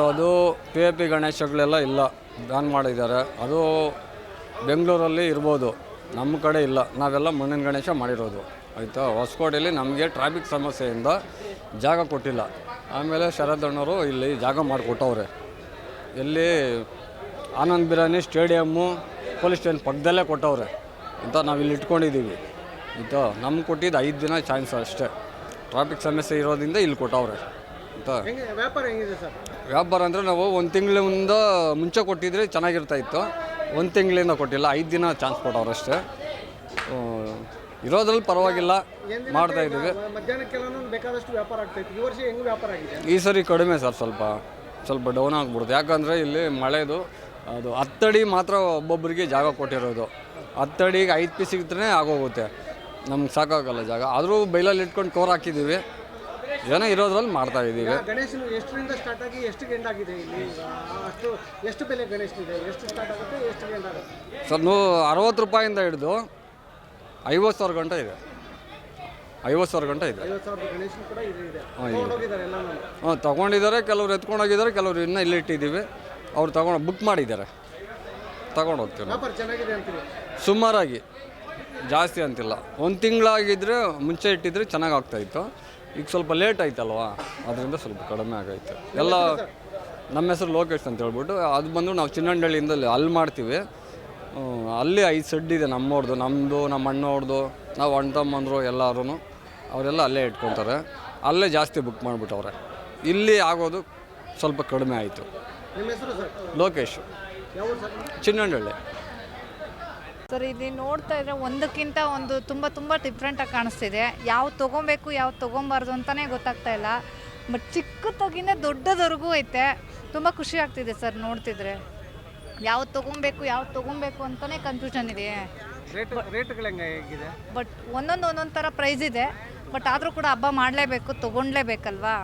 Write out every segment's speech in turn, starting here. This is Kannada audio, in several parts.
ಅದು ಪಿ ಎ ಪಿ ಗಣೇಶಗಳೆಲ್ಲ ಇಲ್ಲ. ಬ್ಯಾನ್ ಮಾಡಿದ್ದಾರೆ. ಅದು ಬೆಂಗಳೂರಲ್ಲಿ ಇರ್ಬೋದು. ನಮ್ಮ ಕಡೆ ಇಲ್ಲ. ನಾವೆಲ್ಲ ಮಣ್ಣಿನ ಗಣೇಶ ಮಾಡಿರೋದು. ಆಯಿತಾ? ಹೊಸಕೋಟೆಯಲ್ಲಿ ನಮಗೆ ಟ್ರಾಫಿಕ್ ಸಮಸ್ಯೆಯಿಂದ ಜಾಗ ಕೊಟ್ಟಿಲ್ಲ. ಆಮೇಲೆ ಶರದಣ್ಣವರು ಇಲ್ಲಿ ಜಾಗ ಮಾಡಿಕೊಟ್ಟವ್ರೆ. ಇಲ್ಲಿ Anand biryani stadium police station ಪಕ್ಕದಲ್ಲೇ ಕೊಟ್ಟವ್ರೆ. ಅಂತ ನಾವು ಇಲ್ಲಿ ಇಟ್ಕೊಂಡಿದ್ದೀವಿ ಆಯಿತಾ? ನಮ್ಗೆ ಕೊಟ್ಟಿದ್ದು ಐದು ದಿನ ಚಾನ್ಸ್ ಅಷ್ಟೇ. ಟ್ರಾಫಿಕ್ ಸಮಸ್ಯೆ ಇರೋದ್ರಿಂದ ಇಲ್ಲಿ ಕೊಟ್ಟವ್ರೆ. ಹೆಂಗೆ? ವ್ಯಾಪಾರ ಹೆಂಗಿದೆ ಸರ್? ವ್ಯಾಪಾರ ಅಂದರೆ ನಾವು ಒಂದು ತಿಂಗಳಿಂದ ಮುಂಚೆ ಕೊಟ್ಟಿದ್ರೆ ಚೆನ್ನಾಗಿರ್ತಾ ಇತ್ತು. ಒಂದು ತಿಂಗಳಿಂದ ಕೊಟ್ಟಿಲ್ಲ, ಐದು ದಿನ ಚಾನ್ಸ್ ಕೊಟ್ಟವ್ರು ಅಷ್ಟೇ ಇರೋದ್ರಲ್ಲಿ ಪರವಾಗಿಲ್ಲ, ಮಾಡ್ತಾ ಇದ್ದೀವಿ. ಈ ಸರಿ ಕಡಿಮೆ ಸರ್ ಸ್ವಲ್ಪ ಸ್ವಲ್ಪ ಡೌನ್ ಆಗ್ಬಿಡುತ್ತೆ. ಯಾಕಂದರೆ ಇಲ್ಲಿ ಮಳೆದು, ಅದು ಹತ್ತಡಿ ಮಾತ್ರ ಒಬ್ಬೊಬ್ಬರಿಗೆ ಜಾಗ ಕೊಟ್ಟಿರೋದು. ಹತ್ತಡಿಗೆ ಐದು ಪೀಸ್ ಸಿಗ್ತಾನೆ ಆಗೋಗುತ್ತೆ. ನಮ್ಗೆ ಸಾಕಾಗಲ್ಲ ಜಾಗ. ಆದರೂ ಬೈಲಲ್ಲಿ ಇಟ್ಕೊಂಡು ಕೋರ್ ಹಾಕಿದ್ದೀವಿ. ಏನೋ ಇರೋದ್ರಲ್ಲಿ ಮಾಡ್ತಾ ಇದ್ದೀವಿ ಗಣೇಶನು ಎಷ್ಟರಿಂದ ಸ್ಟಾರ್ಟ್ ಆಗಿ ಎಷ್ಟು ಎಂಡ್ ಆಗಿದೆ ಇಲ್ಲಿ? ಈಗ? ಅಷ್ಟು ಎಷ್ಟು ಬೆಲೆ ಗಣೇಶನಿದೆ ಎಷ್ಟು ಸ್ಟಾರ್ಟ್ ಆಗುತ್ತೆ ಎಷ್ಟು ಎಂಡ್ ಆಗುತ್ತೆ? ಸರ್ ನೂ ಅರವತ್ತು ರೂಪಾಯಿಂದ ಹಿಡಿದು ಐವತ್ತು ಸಾವಿರ ಗಂಟೆ ಇದೆ. ಐವತ್ತು ಸಾವಿರ ಗಂಟೆ ಇದೆ. ಐವತ್ತು ಸಾವಿರದ ಗಣೇಶನ್ ಕೂಡ ಇದು ಇದೆ. ತಗೊಂಡೋಗಿದ್ದಾರೆ ಎಲ್ಲ ಹಾಂ ತೊಗೊಂಡಿದ್ದಾರೆ ಕೆಲವ್ರು ಎತ್ಕೊಂಡೋಗಿದ್ದಾರೆ ಕೆಲವ್ರು ಇನ್ನೂ ಇಲ್ಲಿ ಇಟ್ಟಿದ್ದೀವಿ. ಅವ್ರು ತಗೊಂಡು ಬುಕ್ ಮಾಡಿದ್ದಾರೆ. ತಗೊಂಡು ಹೋಗ್ತೀವಿ ನಾವು. ವ್ಯಾಪಾರ ಚೆನ್ನಾಗಿದೆ ಅಂತೀರಿ? ಸುಮಾರಾಗಿ. ಜಾಸ್ತಿ ಅಂತಿಲ್ಲ. ಒಂದು ತಿಂಗಳಾಗಿದ್ದರೆ ಮುಂಚೆ ಇಟ್ಟಿದ್ರೆ ಚೆನ್ನಾಗಿ ಆಗ್ತಾಯಿತ್ತು ಈಗ ಸ್ವಲ್ಪ ಲೇಟ್ ಆಯ್ತಲ್ವಾ? ಅದರಿಂದ ಸ್ವಲ್ಪ ಕಡಿಮೆ ಆಗೈತೆ. ಎಲ್ಲ ನಮ್ಮ ಹೆಸರು ಲೋಕೇಶ್ ಅಂತ ಹೇಳ್ಬಿಟ್ಟು ಅದು ಬಂದು ನಾವು ಚಿನ್ನಂಡಳ್ಳಿಯಿಂದ ಅಲ್ಲಿ- ಅಲ್ಲಿ ಮಾಡ್ತೀವಿ ಅಲ್ಲಿ ಐದು ಸೆಡ್ ಇದೆ ನಮ್ಮವ್ರದ್ದು ನಮ್ಮದು ನಮ್ಮ ಅಣ್ಣವ್ರದ್ದು ನಾವು ಅಣ್ಣ ತಮ್ಮಂದರು ಎಲ್ಲರೂ ಅವರೆಲ್ಲ ಅಲ್ಲೇ ಇಟ್ಕೊತಾರೆ. ಅಲ್ಲೇ ಜಾಸ್ತಿ ಬುಕ್ ಮಾಡಿಬಿಟ್ಟವ್ರೆ. ಇಲ್ಲಿ ಆಗೋದು ಸ್ವಲ್ಪ ಕಡಿಮೆ ಆಯಿತು. ಲೋಕೇಶ್. ಚಿನ್ನಂಡಳ್ಳಿ. ಸರ್ ಇಲ್ಲಿ ನೋಡ್ತಾ ಇದ್ರೆ ಒಂದಕ್ಕಿಂತ ಒಂದು ತುಂಬ ತುಂಬ ಡಿಫ್ರೆಂಟಾಗಿ ಕಾಣಿಸ್ತಿದೆ. ಯಾವ್ದು ತಗೊಬೇಕು ಯಾವ್ದು ತೊಗೊಬಾರ್ದು ಅಂತಾನೆ ಗೊತ್ತಾಗ್ತಾ ಇಲ್ಲ. ಬಟ್ ಚಿಕ್ಕದಾಗಿಂದ ದೊಡ್ಡದವರೆಗೂ ಐತೆ. ತುಂಬಾ ಖುಷಿ ಆಗ್ತಿದೆ ಸರ್ ನೋಡ್ತಿದ್ರೆ. ಯಾವ್ದು ತಗೊಬೇಕು ಯಾವ್ದು ತಗೊಬೇಕು ಅಂತಾನೆ ಕನ್ಫ್ಯೂಷನ್ ಇದೆ. ರೇಟ್ಗಳು ಹೆಂಗೆ ಹೇಗಿದೆ? ಬಟ್ ಒಂದೊಂದು ಒಂದೊಂದು ಥರ ಪ್ರೈಸ್ ಇದೆ. ಬಟ್ ಆದರೂ ಕೂಡ ಹಬ್ಬ ಮಾಡಲೇಬೇಕು ತೊಗೊಂಡ್ಲೇಬೇಕಲ್ವಾ?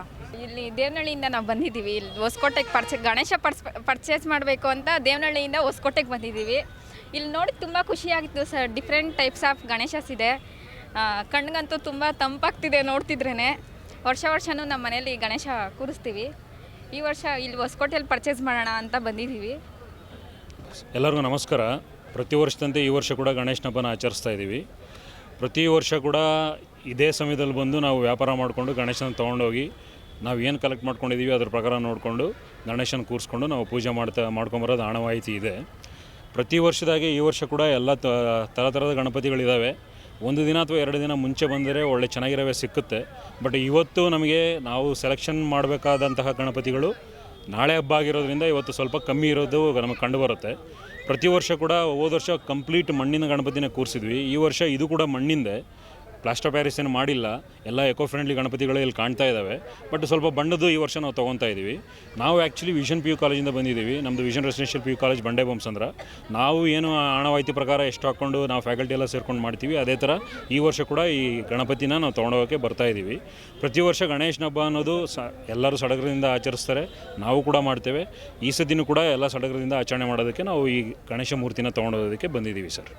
ಇಲ್ಲಿ ದೇವನಹಳ್ಳಿಯಿಂದ ನಾವು ಬಂದಿದ್ದೀವಿ. ಇಲ್ಲಿ ಹೊಸಕೋಟೆಗೆ ಪರ್ಚೆ ಗಣೇಶ ಪರ್ಸ್ ಪರ್ಚೇಸ್ ಮಾಡಬೇಕು ಅಂತ ದೇವನಹಳ್ಳಿಯಿಂದ ಹೊಸಕೋಟೆಗೆ ಬಂದಿದ್ದೀವಿ. ಇಲ್ಲಿ ನೋಡಿ ತುಂಬ ಖುಷಿಯಾಗಿತ್ತು sir. Different types of Ganeshas ಇದೆ. ಕಣ್ಗಂತೂ ತುಂಬ ತಂಪಾಗ್ತಿದೆ ನೋಡ್ತಿದ್ರೇ ವರ್ಷ ವರ್ಷವೂ ನಮ್ಮ ಮನೇಲಿ ಗಣೇಶ ಕೂರಿಸ್ತೀವಿ. ಈ ವರ್ಷ ಇಲ್ಲಿ ಹೊಸಕೋಟೆಯಲ್ಲಿ ಪರ್ಚೇಸ್ ಮಾಡೋಣ ಅಂತ ಬಂದಿದ್ದೀವಿ. ಎಲ್ಲರಿಗೂ ನಮಸ್ಕಾರ. ಪ್ರತಿ ವರ್ಷದಂತೆ ಈ ವರ್ಷ ಕೂಡ ಗಣೇಶನ ಹಬ್ಬನ ಆಚರಿಸ್ತಾ ಇದ್ದೀವಿ. ಪ್ರತಿ ವರ್ಷ ಕೂಡ ಇದೇ ಸಮಯದಲ್ಲಿ ಬಂದು ನಾವು ವ್ಯಾಪಾರ ಮಾಡಿಕೊಂಡು ಗಣೇಶನ ತೊಗೊಂಡೋಗಿ ನಾವು ಏನು ಕಲೆಕ್ಟ್ ಮಾಡ್ಕೊಂಡಿದ್ದೀವಿ ಅದ್ರ ಪ್ರಕಾರ ನೋಡಿಕೊಂಡು ಗಣೇಶನ ಕೂರಿಸ್ಕೊಂಡು ನಾವು ಪೂಜೆ ಮಾಡ್ತಾ ಮಾಡ್ಕೊಂಬರೋದು ಆಣವಾಯಿತಿ ಇದೆ. ಪ್ರತಿ ವರ್ಷದಾಗೆ ಈ ವರ್ಷ ಕೂಡ ಎಲ್ಲ ಥರ ಥರದ ಗಣಪತಿಗಳಿದ್ದಾವೆ ಒಂದು ದಿನ ಅಥವಾ ಎರಡು ದಿನ ಮುಂಚೆ ಬಂದರೆ ಒಳ್ಳೆ ಚೆನ್ನಾಗಿರವೆ ಸಿಕ್ಕುತ್ತೆ. ಬಟ್ ಇವತ್ತು ನಮಗೆ ನಾವು ಸೆಲೆಕ್ಷನ್ ಮಾಡಬೇಕಾದಂತಹ ಗಣಪತಿಗಳು ನಾಳೆ ಹಬ್ಬ ಆಗಿರೋದ್ರಿಂದ ಇವತ್ತು ಸ್ವಲ್ಪ ಕಮ್ಮಿ ಇರೋದು ನಮಗೆ ಕಂಡು ಬರುತ್ತೆ ಪ್ರತಿ ವರ್ಷ ಕೂಡ ಹೋದ ವರ್ಷ ಕಂಪ್ಲೀಟ್ ಮಣ್ಣಿನ ಗಣಪತಿನ ಕೂರಿಸಿದ್ವಿ. ಈ ವರ್ಷ ಇದು ಕೂಡ ಮಣ್ಣಿಂದೆ. ಪ್ಲಾಸ್ಟರ್ ಪ್ಯಾರಿಸ್ ಏನು ಮಾಡಿಲ್ಲ. ಎಲ್ಲ ಎಕೋ ಫ್ರೆಂಡ್ಲಿ ಗಣಪತಿಗಳು ಇಲ್ಲಿ ಕಾಣ್ತಾ ಇದ್ದಾವೆ. ಬಟ್ ಸ್ವಲ್ಪ ಬಣ್ಣದ್ದು ಈ ವರ್ಷ ನಾವು ತೊಗೊತಾ ಇದ್ದೀವಿ. ನಾವು ಆ್ಯಕ್ಚುಲಿ ವಿಷನ್ ಪಿ ಯು ಕಾಲೇಜಿಂದ ಬಂದಿದ್ದೀವಿ. ನಮ್ಮದು vision residential P U college ಬಂಡೆ ಅಂದ್ರೆ. ನಾವು ಏನು ಆಣವಾಯ್ತಿ ಪ್ರಕಾರ ಎಷ್ಟು ಹಾಕ್ಕೊಂಡು ನಾವು ಫ್ಯಾಕಲ್ಟಿ ಎಲ್ಲ ಸೇರ್ಕೊಂಡು ಮಾಡ್ತೀವಿ, ಅದೇ ಥರ ಈ ವರ್ಷ ಕೂಡ ಈ ಗಣಪತಿನ ನಾವು ತೊಗೊಂಡೋಗೋಕ್ಕೆ ಬರ್ತಾ ಇದ್ದೀವಿ. ಪ್ರತಿ ವರ್ಷ ಗಣೇಶನ ಹಬ್ಬ ಅನ್ನೋದು ಸ ಎಲ್ಲರೂ ಸಡಗರದಿಂದ ಆಚರಿಸ್ತಾರೆ. ನಾವು ಕೂಡ ಮಾಡ್ತೇವೆ. ಈ ಸದಿನೂ ಕೂಡ ಎಲ್ಲ ಸಡಗರದಿಂದ ಆಚರಣೆ ಮಾಡೋದಕ್ಕೆ ನಾವು ಈ ಗಣೇಶ ಮೂರ್ತಿನ ತೊಗೊಂಡೋಗೋದಕ್ಕೆ ಬಂದಿದ್ದೀವಿ, ಸರ್.